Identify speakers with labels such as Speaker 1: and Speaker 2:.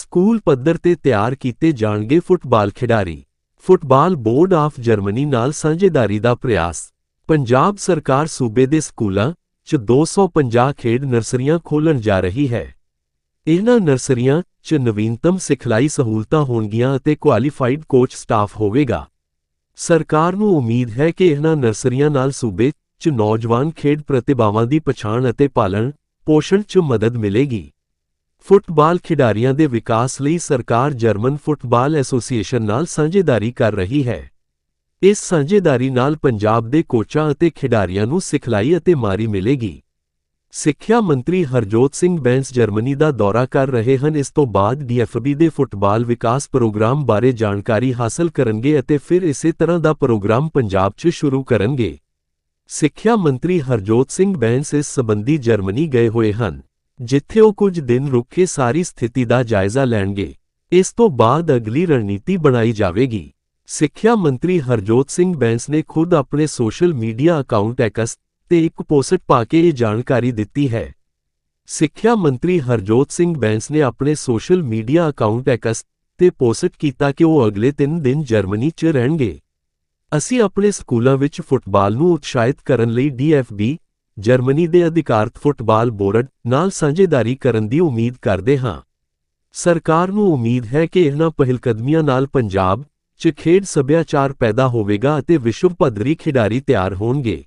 Speaker 1: School ਪੱਧਰ ਤੇ ਤਿਆਰ ਕੀਤੇ ਜਾਣਗੇ ਫੁੱਟਬਾਲ ਖਿਡਾਰੀ। ਫੁੱਟਬਾਲ ਬੋਰਡ ਆਫ ਜਰਮਨੀ ਨਾਲ ਸਾਂਝੇਦਾਰੀ ਦਾ ਪ੍ਰਯਾਸ। ਪੰਜਾਬ ਸਰਕਾਰ ਸੂਬੇ ਦੇ ਸਕੂਲਾਂ 'ਚ 250 ਖੇਡ ਨਰਸਰੀਆਂ ਖੋਲ੍ਹਣ ਜਾ ਰਹੀ ਹੈ। ਇਹਨਾਂ ਨਰਸਰੀਆਂ 'ਚ ਨਵੀਨਤਮ ਸਿਖਲਾਈ ਸਹੂਲਤਾਂ ਹੋਣਗੀਆਂ ਅਤੇ ਕੁਆਲੀਫਾਈਡ ਕੋਚ ਸਟਾਫ ਹੋਵੇਗਾ। ਸਰਕਾਰ ਨੂੰ ਉਮੀਦ ਹੈ ਕਿ ਇਹਨਾਂ ਨਰਸਰੀਆਂ ਨਾਲ ਸੂਬੇ 'ਚ ਨੌਜਵਾਨ ਖੇਡ ਪ੍ਰਤਿਭਾਵਾਂ ਦੀ ਪਛਾਣ ਅਤੇ ਪਾਲਣ ਪੋਸ਼ਣ 'ਚ ਮਦਦ ਮਿਲੇਗੀ। ਫੁੱਟਬਾਲ ਖਿਡਾਰੀਆਂ ਦੇ ਵਿਕਾਸ ਲਈ ਸਰਕਾਰ ਜਰਮਨ ਫੁੱਟਬਾਲ ਐਸੋਸੀਏਸ਼ਨ ਨਾਲ ਸਾਂਝੇਦਾਰੀ ਕਰ ਰਹੀ ਹੈ। ਇਸ ਸਾਂਝੇਦਾਰੀ ਨਾਲ ਪੰਜਾਬ ਦੇ ਕੋਚਾਂ ਅਤੇ ਖਿਡਾਰੀਆਂ ਨੂੰ ਸਿਖਲਾਈ ਅਤੇ ਮਾਰੀ ਮਿਲੇਗੀ। ਸਿੱਖਿਆ ਮੰਤਰੀ ਹਰਜੋਤ ਸਿੰਘ ਬੈਂਸ ਜਰਮਨੀ ਦਾ ਦੌਰਾ ਕਰ ਰਹੇ ਹਨ। ਇਸ ਤੋਂ ਬਾਅਦ ਡੀਐਫਬੀ ਦੇ ਫੁੱਟਬਾਲ ਵਿਕਾਸ ਪ੍ਰੋਗਰਾਮ ਬਾਰੇ ਜਾਣਕਾਰੀ ਹਾਸਲ ਕਰਨਗੇ ਅਤੇ ਫਿਰ ਇਸੇ ਤਰ੍ਹਾਂ ਦਾ ਪ੍ਰੋਗਰਾਮ ਪੰਜਾਬ 'ਚ ਸ਼ੁਰੂ ਕਰਨਗੇ। ਸਿੱਖਿਆ ਮੰਤਰੀ ਹਰਜੋਤ ਸਿੰਘ ਬੈਂਸ ਇਸ ਸੰਬੰਧੀ ਜਰਮਨੀ ਗਏ ਹੋਏ ਹਨ। ਜਿੱਥੇ ਉਹ ਕੁਝ ਦਿਨ ਰੁਕ ਕੇ ਸਾਰੀ ਸਥਿਤੀ ਦਾ ਜਾਇਜ਼ਾ ਲੈਣਗੇ, ਇਸ ਤੋਂ ਬਾਅਦ ਅਗਲੀ ਰਣਨੀਤੀ ਬਣਾਈ ਜਾਵੇਗੀ। ਸਿੱਖਿਆ ਮੰਤਰੀ ਹਰਜੋਤ ਸਿੰਘ ਬੈਂਸ ਨੇ ਖੁਦ ਆਪਣੇ ਸੋਸ਼ਲ ਮੀਡੀਆ ਅਕਾਊਂਟ ਐਕਸ ਤੇ ਇੱਕ ਪੋਸਟ ਪਾ ਕੇ ਇਹ ਜਾਣਕਾਰੀ ਦਿੱਤੀ ਹੈ। ਸਿੱਖਿਆ ਮੰਤਰੀ ਹਰਜੋਤ ਸਿੰਘ ਬੈਂਸ ਨੇ ਆਪਣੇ ਸੋਸ਼ਲ ਮੀਡੀਆ ਅਕਾਊਂਟ ਐਕਸ ਤੇ ਪੋਸਟ ਕੀਤਾ ਕਿ ਉਹ ਅਗਲੇ 3 ਦਿਨ ਜਰਮਨੀ 'ਚ ਰਹਿਣਗੇ। ਅਸੀਂ ਆਪਣੇ ਸਕੂਲਾਂ ਵਿੱਚ ਫੁੱਟਬਾਲ ਨੂੰ ਉਤਸ਼ਾਹਿਤ ਕਰਨ ਲਈ ਡੀਐਫਬੀ ਜਰਮਨੀ ਦੇ ਅਧਿਕਾਰਤ ਫੁੱਟਬਾਲ ਬੋਰਡ ਨਾਲ ਸਾਂਝੇਦਾਰੀ ਕਰਨ ਦੀ ਉਮੀਦ ਕਰਦੇ ਹਾਂ। ਸਰਕਾਰ ਨੂੰ ਉਮੀਦ ਹੈ ਕਿ ਇਹਨਾਂ ਪਹਿਲਕਦਮੀਆਂ ਨਾਲ ਪੰਜਾਬ 'ਚ ਖੇਡ ਸੱਭਿਆਚਾਰ ਪੈਦਾ ਹੋਵੇਗਾ ਅਤੇ ਵਿਸ਼ਵ ਪੱਧਰੀ ਖਿਡਾਰੀ ਤਿਆਰ ਹੋਣਗੇ।